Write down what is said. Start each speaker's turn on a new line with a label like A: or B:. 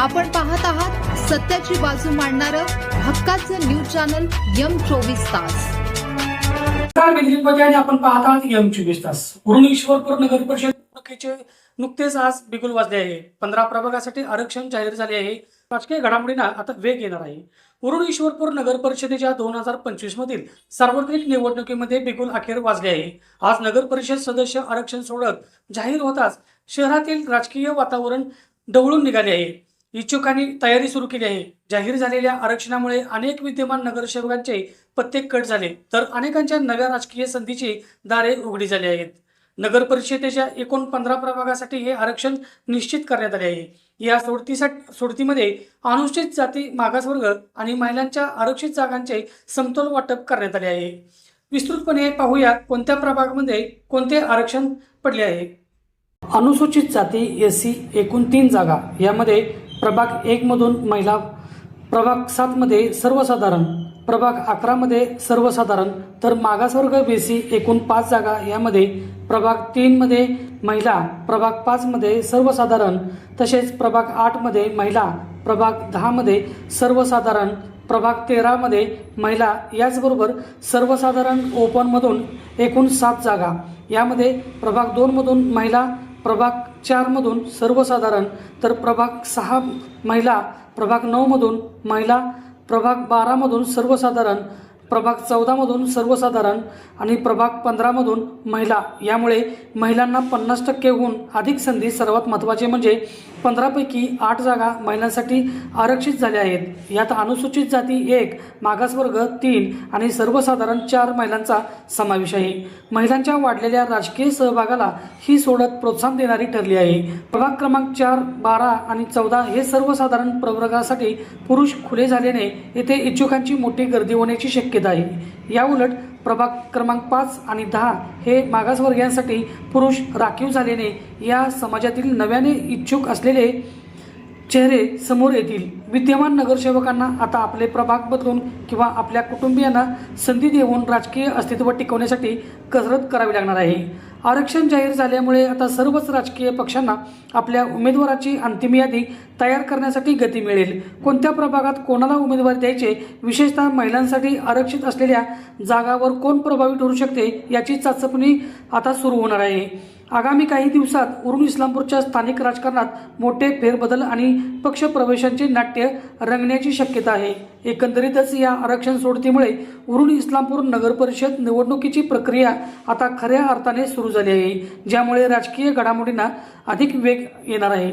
A: आपण पाहत आहात सत्याची बाजू मांडणारं हक्काचं न्यूज चॅनल यम चोवीस तास.
B: आणि आपण पाहत आहात यम चोवीस तास. उरण ईश्वरपूर नगर परिषदेचे नुकतेच आज बिगुल वाजले आहे. पंधरा प्रभागासाठी आरक्षण जाहीर झाले आहे. राजकीय घडामोडींना आता वेग येणार आहे. उरण ईश्वरपूर नगर परिषदेच्या दोन हजार पंचवीस मधील सार्वत्रिक निवडणुकीमध्ये बिगुल अखेर वाजले आहे. आज नगर परिषद सदस्य आरक्षण सोडत जाहीर होताच शहरातील राजकीय वातावरण ढवळून निघाले आहे. इच्छुकांनी तयारी सुरू केली आहे. जाहीर झालेल्या आरक्षणामुळे अनेक विद्यमान नगरसेवकांचे पत्ते कट झाले तर अनेकांच्या नव्या राजकीय संधीची दारे उघडी झाली आहेत. नगर परिषदेच्या एकूण पंधरा प्रभागासाठी हे आरक्षण निश्चित करण्यात आले आहे. या सोडतीसाठी सोडतीमध्ये अनुसूचित जाती मागासवर्ग आणि महिलांच्या आरक्षित जागांचे समतोल वाटप करण्यात आले आहे. विस्तृतपणे पाहूया कोणत्या प्रभागामध्ये कोणते आरक्षण पडले आहे. अनुसूचित जाती एस सी एकूण तीन जागा यामध्ये प्रभाग एकमधून महिला प्रभाग सातमध्ये सर्वसाधारण प्रभाग अकरामध्ये सर्वसाधारण तर मागासवर्ग बेसी एकूण पाच जागा यामध्ये प्रभाग तीनमध्ये महिला प्रभाग पाचमध्ये सर्वसाधारण तसेच प्रभाग आठमध्ये महिला प्रभाग दहामध्ये सर्वसाधारण प्रभाग तेरामध्ये महिला याचबरोबर सर्वसाधारण ओपनमधून एकूण सात जागा. यामध्ये प्रभाग दोनमधून महिला प्रभाग चारमधून सर्वसाधारण तर प्रभाग सहा महिला प्रभाग नऊमधून महिला प्रभाग बारामधून सर्वसाधारण प्रभाग चौदामधून सर्वसाधारण आणि प्रभाग पंधरामधून महिला. यामुळे महिलांना पन्नास टक्केहून अधिक संधी सर्वात महत्त्वाचे म्हणजे पंधरापैकी आठ जागा महिलांसाठी आरक्षित झाल्या आहेत. यात अनुसूचित जाती एक मागासवर्ग तीन आणि सर्वसाधारण चार महिलांचा समावेश आहे. महिलांच्या वाढलेल्या राजकीय सहभागाला ही सोडत प्रोत्साहन देणारी ठरली आहे. प्रभाग क्रमांक चार बारा आणि चौदा हे सर्वसाधारण प्रवर्गासाठी पुरुष खुले झाल्याने येथे इच्छुकांची मोठी गर्दी होण्याची शक्यता आहे याउलट प्रभाग क्रमांक पाच आणि दहा हे मागासवर्गीयांसाठी पुरुष राखीव झाल्याने या समाजातील नव्याने इच्छुक असलेले चेहरे समोर येतील. विद्यमान नगरसेवकांना आता आपले प्रभाग बदलून किंवा आपल्या कुटुंबियांना संधी देऊन राजकीय अस्तित्व टिकवण्यासाठी कसरत करावी लागणार आहे. आरक्षण जाहीर झाल्यामुळे आता सर्वच राजकीय पक्षांना आपल्या उमेदवाराची अंतिम यादी तयार करण्यासाठी गती मिळेल. कोणत्या प्रभागात कोणाला उमेदवार द्यायचे? विशेषतः महिलांसाठी आरक्षित असलेल्या जागावर कोण प्रभावी ठरू शकते याची चाचपणी आता सुरू होणार आहे. आगामी काही दिवसात उरुण इस्लामपूरच्या स्थानिक राजकारणात मोठे फेरबदल आणि पक्षप्रवेशांचे नाट्य रंगण्याची शक्यता आहे. एकंदरीतच या आरक्षण सोडतीमुळे उरुण इस्लामपूर नगर परिषद निवडणुकीची प्रक्रिया आता खऱ्या अर्थाने सुरू झाली आहे ज्यामुळे राजकीय घडामोडींना अधिक वेग येणार आहे.